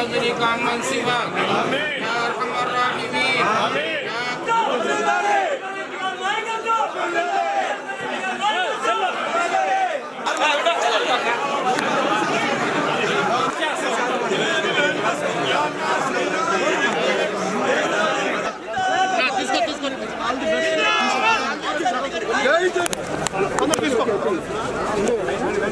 بفضلك عمن سواك يا ارحم الراحمين يا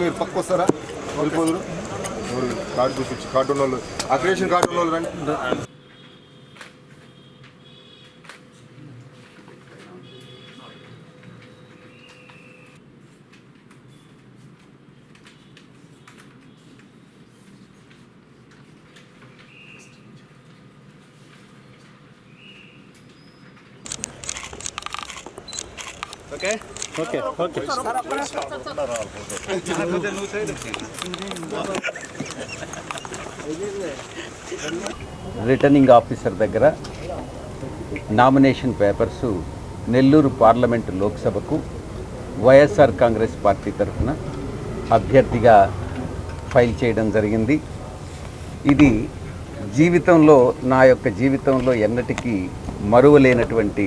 మీరు పక్క వస్తారా? వెళ్ళిపోదురు. కార్డు చూపించి కార్డు ఉన్న వాళ్ళు అక్రిడేషన్ కార్డు ఉన్న వాళ్ళు రండి. రిటర్నింగ్ ఆఫీసర్ దగ్గర నామినేషన్ పేపర్స్ నెల్లూరు పార్లమెంటు లోక్సభకు వైఎస్ఆర్ కాంగ్రెస్ పార్టీ తరఫున అభ్యర్థిగా ఫైల్ చేయడం జరిగింది. ఇది జీవితంలో నా యొక్క జీవితంలో ఎన్నటికీ మరువలేనటువంటి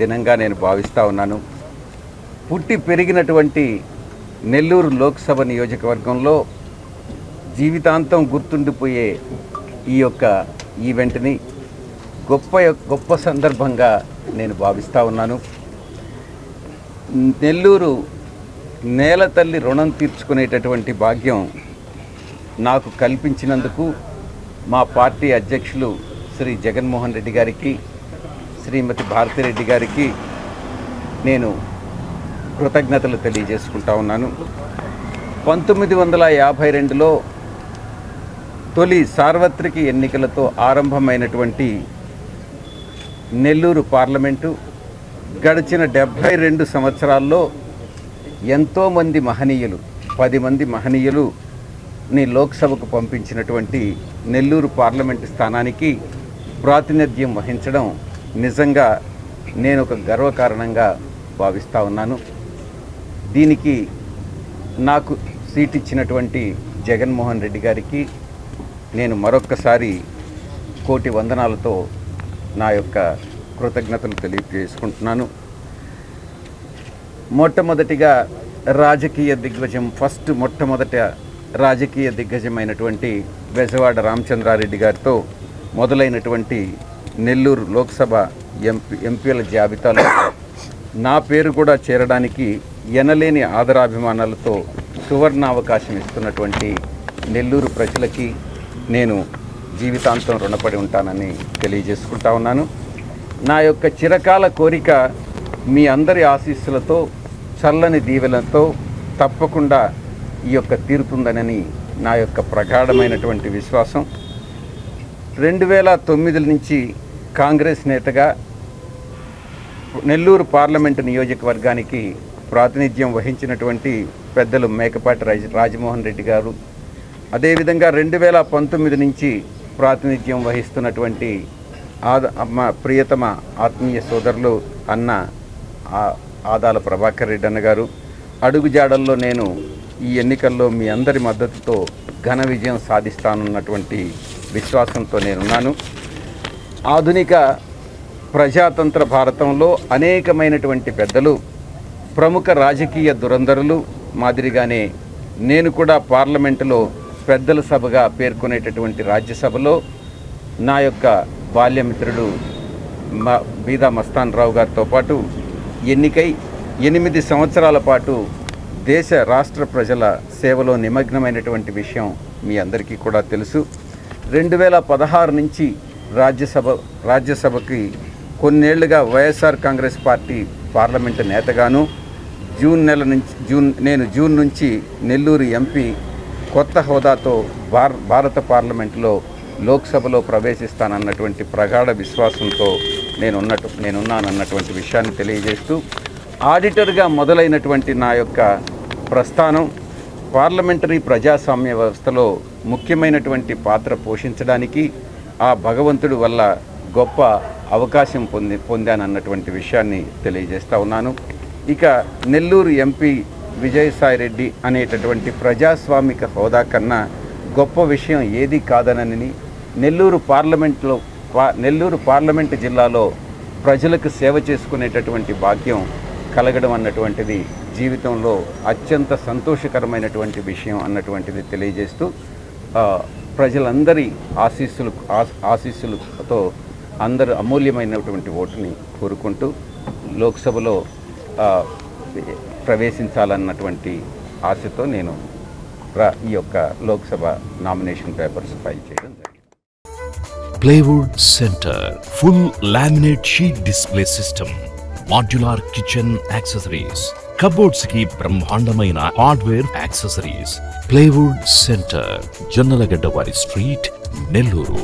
దినంగా నేను భావిస్తూ ఉన్నాను. పుట్టి పెరిగినటువంటి నెల్లూరు లోక్సభ నియోజకవర్గంలో జీవితాంతం గుర్తుండిపోయే ఈ యొక్క ఈవెంట్ని గొప్ప గొప్ప సందర్భంగా నేను భావిస్తూ ఉన్నాను. నెల్లూరు నేల తల్లి రుణం తీర్చుకునేటటువంటి భాగ్యం నాకు కల్పించినందుకు మా పార్టీ అధ్యక్షులు శ్రీ జగన్మోహన్ రెడ్డి గారికి శ్రీమతి భారతిరెడ్డి గారికి నేను కృతజ్ఞతలు తెలియజేసుకుంటా ఉన్నాను. పంతొమ్మిది వందల యాభై రెండులో తొలి సార్వత్రిక ఎన్నికలతో ఆరంభమైనటువంటి నెల్లూరు పార్లమెంటు గడిచిన డెబ్భై రెండు సంవత్సరాల్లో ఎంతోమంది మహనీయులు పది మంది మహనీయులు ని లోక్సభకు పంపించినటువంటి నెల్లూరు పార్లమెంటు స్థానానికి ప్రాతినిధ్యం వహించడం నిజంగా నేను ఒక గర్వకారణంగా భావిస్తూ ఉన్నాను. దీనికి నాకు సీట్ ఇచ్చినటువంటి జగన్మోహన్ రెడ్డి గారికి నేను మరొక్కసారి కోటి వందనాలతో నా యొక్క కృతజ్ఞతలు తెలియజేసుకుంటున్నాను. మొట్టమొదటిగా రాజకీయ దిగ్గజం ఫస్ట్ మొట్టమొదట రాజకీయ దిగ్గజమైనటువంటి బెజవాడ రామచంద్రారెడ్డి గారితో మొదలైనటువంటి నెల్లూరు లోక్సభ ఎంపీ ఎంపీల జాబితాలో నా పేరు కూడా చేరడానికి ఎనలేని ఆదరాభిమానాలతో సువర్ణావకాశం ఇస్తున్నటువంటి నెల్లూరు ప్రజలకి నేను జీవితాంతం రుణపడి ఉంటానని తెలియజేసుకుంటా ఉన్నాను. నా యొక్క చిరకాల కోరిక మీ అందరి ఆశీస్సులతో చల్లని దీవెలతో తప్పకుండా ఈ యొక్క తీరుతుందనని నా యొక్క ప్రగాఢమైనటువంటి విశ్వాసం. రెండు వేల తొమ్మిది నుంచి కాంగ్రెస్ నేతగా నెల్లూరు పార్లమెంటు నియోజకవర్గానికి ప్రాతినిధ్యం వహించినటువంటి పెద్దలు మేకపాటి రాజ రాజమోహన్ రెడ్డి గారు. అదేవిధంగా రెండు వేల పంతొమ్మిది నుంచి ప్రాతినిధ్యం వహిస్తున్నటువంటి ఆద అమ్మ ప్రియతమ ఆత్మీయ సోదరులు అన్న ఆ- ఆదాల ప్రభాకర్ రెడ్డి అన్న గారు. అడుగుజాడల్లో నేను ఈ ఎన్నికల్లో మీ అందరి మద్దతుతో ఘన విజయం సాధిస్తానున్నటువంటి విశ్వాసంతో నేనున్నాను. ఆధునిక ప్రజాతంత్ర భారతంలో అనేకమైనటువంటి పెద్దలు ప్రముఖ రాజకీయ దురంధరులు మాదిరిగానే నేను కూడా పార్లమెంటులో పెద్దల సభగా పేర్కొనేటటువంటి రాజ్యసభలో నా యొక్క బాల్యమిత్రుడు మా బీదా మస్తాన్ రావు గారితో పాటు ఎన్నికై ఎనిమిది సంవత్సరాల పాటు దేశ రాష్ట్ర ప్రజల సేవలో నిమగ్నమైనటువంటి విషయం మీ అందరికీ కూడా తెలుసు. రెండు వేల పదహారు నుంచి రాజ్యసభ రాజ్యసభకి కొన్నేళ్ళుగా వైఎస్ఆర్ కాంగ్రెస్ పార్టీ పార్లమెంటు నేతగాను జూన్ నెల నుంచి జూన్ నేను జూన్ నుంచి నెల్లూరు ఎంపీ కొత్త హోదాతో భార భారత పార్లమెంటులో లోక్సభలో ప్రవేశిస్తానన్నటువంటి ప్రగాఢ విశ్వాసంతో నేనున్నట్టు నేనున్నానన్నటువంటి విషయాన్ని తెలియజేస్తూ ఆడిటర్గా మొదలైనటువంటి నా యొక్క ప్రస్థానం పార్లమెంటరీ ప్రజాస్వామ్య వ్యవస్థలో ముఖ్యమైనటువంటి పాత్ర పోషించడానికి ఆ భగవంతుడి వల్ల గొప్ప అవకాశం పొంది పొందానన్నటువంటి విషయాన్ని తెలియజేస్తా ఉన్నాను. ఇక నెల్లూరు ఎంపీ విజయసాయిరెడ్డి అనేటటువంటి ప్రజాస్వామిక హోదా కన్నా గొప్ప విషయం ఏది కాదనని నెల్లూరు పార్లమెంట్లో పా- నెల్లూరు పార్లమెంట్ జిల్లాలో ప్రజలకు సేవ చేసుకునేటటువంటి భాగ్యం కలగడం అన్నటువంటిది జీవితంలో అత్యంత సంతోషకరమైనటువంటి విషయం అన్నటువంటిది తెలియజేస్తూ ప్రజలందరి ఆశీస్సులు ఆశీస్సులతో అందరూ అమూల్యమైనటువంటి ఓటుని కోరుకుంటూ లోక్సభలో ప్రవేశించాలన్నటువంటి ఆశతో నేను ఈ యొక్క లోక్సభ నామినేషన్ పేపర్స్ ఫైల్ చేయడం జరిగింది. Plywood centre full laminate sheet display system modular kitchen accessories కబోర్డ్స్కి బ్రహ్మాండమైన hardware accessories. Plywood centre Jonnalagadda వారి స్ట్రీట్ నెల్లూరు.